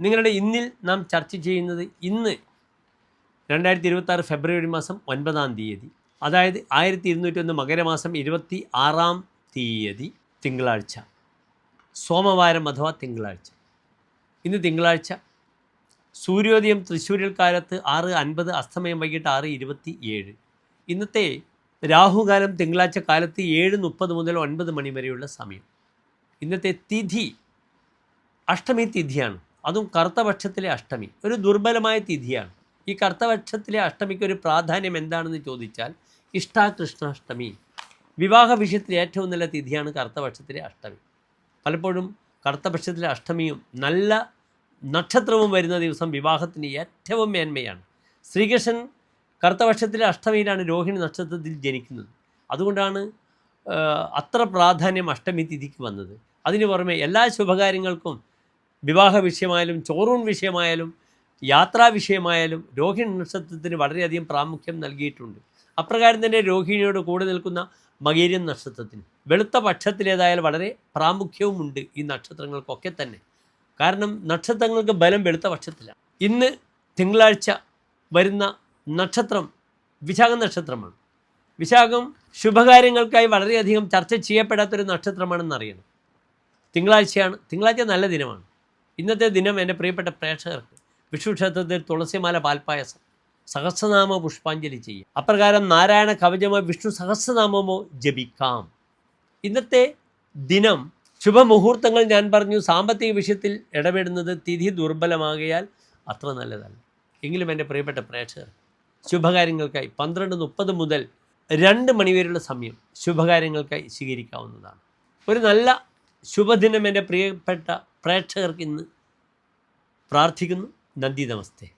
നിങ്ങളുടെ ഇന്നിൽ നാം ചർച്ച ചെയ്യുന്നത് ഇന്ന് രണ്ടായിരത്തി ഇരുപത്തി ഫെബ്രുവരി മാസം ഒൻപതാം തീയതി. അതായത് ആയിരത്തി ഇരുന്നൂറ്റൊന്ന് മകരമാസം ഇരുപത്തി ആറാം തീയതി തിങ്കളാഴ്ച. സോമവാരം അഥവാ തിങ്കളാഴ്ച. ഇന്ന് തിങ്കളാഴ്ച. സൂര്യോദയം തൃശ്ശൂരിൽ കാലത്ത് ആറ് അൻപത് അസ്തമയം വൈകിട്ട് ആറ് ഇരുപത്തി ഏഴ് ഇന്നത്തെ രാഹുകാലം തിങ്കളാഴ്ച കാലത്ത് ഏഴ് മുപ്പത് മുതൽ ഒൻപത് മണി വരെയുള്ള സമയം. ഇന്നത്തെ തിഥി അഷ്ടമി തിഥിയാണ്. അതും കറുത്തപക്ഷത്തിലെ അഷ്ടമി. ഒരു ദുർബലമായ തിഥിയാണ്. ഈ കറുത്തപക്ഷത്തിലെ അഷ്ടമിക്ക് ഒരു പ്രാധാന്യം എന്താണെന്ന് ചോദിച്ചാൽ ഇഷ്ടാകൃഷ്ണാഷ്ടമി വിവാഹ വിഷയത്തിൽ ഏറ്റവും നല്ല തിഥിയാണ് കറുത്തപക്ഷത്തിലെ അഷ്ടമി. പലപ്പോഴും കറുത്തപക്ഷത്തിലെ അഷ്ടമിയും നല്ല നക്ഷത്രവും വരുന്ന ദിവസം വിവാഹത്തിന് ഏറ്റവും മേന്മയാണ്. ശ്രീകൃഷ്ണൻ കറുത്തപക്ഷത്തിലെ അഷ്ടമിയിലാണ് രോഹിണി നക്ഷത്രത്തിൽ ജനിക്കുന്നത്. അതുകൊണ്ടാണ് അത്ര പ്രാധാന്യം അഷ്ടമി തിഥിക്ക് വന്നത്. അതിന് പുറമെ എല്ലാ ശുഭകാര്യങ്ങൾക്കും വിവാഹ വിഷയമായാലും ചോറൂൺ വിഷയമായാലും യാത്രാ വിഷയമായാലും രോഹിണി നക്ഷത്രത്തിന് വളരെയധികം പ്രാമുഖ്യം നൽകിയിട്ടുണ്ട്. അപ്രകാരം തന്നെ രോഹിണിയോട് കൂടെ നിൽക്കുന്ന മകീര്യൻ നക്ഷത്രത്തിന്. വെളുത്ത പക്ഷത്തിലേതായാലും വളരെ പ്രാമുഖ്യവുമുണ്ട് ഈ നക്ഷത്രങ്ങൾക്കൊക്കെ തന്നെ. കാരണം നക്ഷത്രങ്ങൾക്ക് ബലം വെളുത്ത പക്ഷത്തിലാണ് ഇന്ന് തിങ്കളാഴ്ച വരുന്ന നക്ഷത്രം വിശാഖ നക്ഷത്രമാണ്. വിശാഖം ശുഭകാര്യങ്ങൾക്കായി വളരെയധികം ചർച്ച ചെയ്യപ്പെടാത്തൊരു നക്ഷത്രമാണെന്ന് അറിയണം തിങ്കളാഴ്ചയാണ്. തിങ്കളാഴ്ച നല്ല ദിനമാണ്. ഇന്നത്തെ ദിനം എന്റെ പ്രിയപ്പെട്ട പ്രേക്ഷകർക്ക് വിഷു ക്ഷേത്രത്തിൽ തുളസിമാല പാൽപ്പായസം സഹസ്രനാമ പുഷ്പാഞ്ജലി ചെയ്യും. അപ്രകാരം നാരായണ കവചമോ വിഷ്ണു സഹസ്രനാമമോ ജപിക്കാം. ഇന്നത്തെ ദിനം ശുഭമുഹൂർത്തങ്ങൾ ഞാൻ പറഞ്ഞു സാമ്പത്തിക വിഷയത്തിൽ ഇടപെടുന്നത് തിഥി ദുർബലമാകിയാൽ അത്ര നല്ലതല്ല. എങ്കിലും എന്റെ പ്രിയപ്പെട്ട പ്രേക്ഷകർ ശുഭകാര്യങ്ങൾക്കായി പന്ത്രണ്ട് മുപ്പത് മുതൽ രണ്ട് മണിവരെയുള്ള സമയം ശുഭകാര്യങ്ങൾക്കായി സ്വീകരിക്കാവുന്നതാണ്. ഒരു നല്ല ശുഭദിനം എന്റെ പ്രിയപ്പെട്ട പ്രേക്ഷകർക്ക് ഇന്ന് പ്രാർത്ഥിക്കുന്നു. നന്ദി നമസ്തേ.